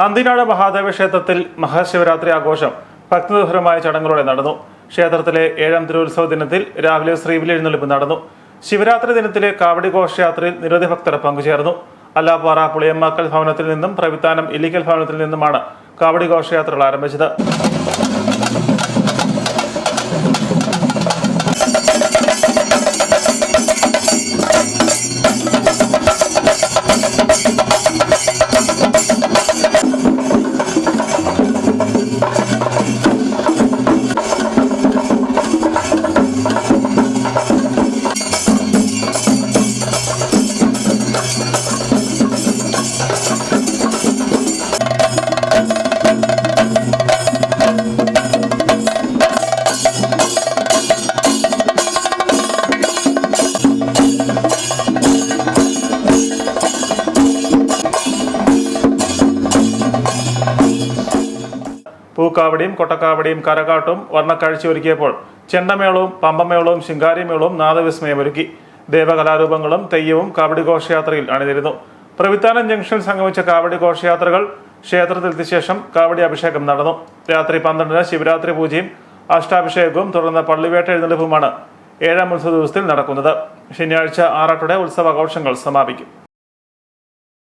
അന്തിനാട് മഹാദേവ ക്ഷേത്രത്തിൽ മഹാശിവരാത്രി ആഘോഷം ഭക്തിനിർഭരമായ ചടങ്ങുകളോടെ നടന്നു. ക്ഷേത്രത്തിലെ ഏഴാം തിരുവുത്സവ ദിനത്തിൽ രാവിലെ ശ്രീവിലെഴുന്നള്ളിപ്പ് നടന്നു. ശിവരാത്രി ദിനത്തിലെ കാവടി ഘോഷയാത്രയിൽ നിരവധി ഭക്തർ പങ്കുചേർന്നു. അല്ലാപ്പാറ പുളിയമ്മാക്കൽ ഭവനത്തിൽ നിന്നും പ്രവിത്താനം ഇല്ലിക്കൽ ഭവനത്തിൽ നിന്നുമാണ് കാവടി ഘോഷയാത്രകൾ ആരംഭിച്ചത്. പൂക്കാവടിയും കൊട്ടക്കാവടിയും കരകാട്ടും വർണക്കാഴ്ച ഒരുക്കിയപ്പോൾ ചെണ്ടമേളവും പമ്പമേളവും ശിങ്കാരിമേളവും നാദവിസ്മയമൊരുക്കി ദേവകലാരൂപങ്ങളും തെയ്യവും കാവടി ഘോഷയാത്രയിൽ അണിനിരുന്നു. പ്രവിത്താനം ജംഗ്ഷനിൽ സംഗമിച്ച കാവടി ഘോഷയാത്രകൾ ക്ഷേത്രത്തിലെത്തിയ ശേഷം കാവടി അഭിഷേകം നടന്നു. രാത്രി പന്ത്രണ്ടിന് ശിവരാത്രി പൂജയും അഷ്ടാഭിഷേകവും തുടർന്ന് പള്ളിവേട്ട എഴുന്നള്ളിപ്പുമാണ് ഏഴാം ഉത്സവ ദിവസത്തിൽ നടക്കുന്നത്. ശനിയാഴ്ച ആറാട്ടോടെ ഉത്സവാഘോഷങ്ങൾ സമാപിക്കും.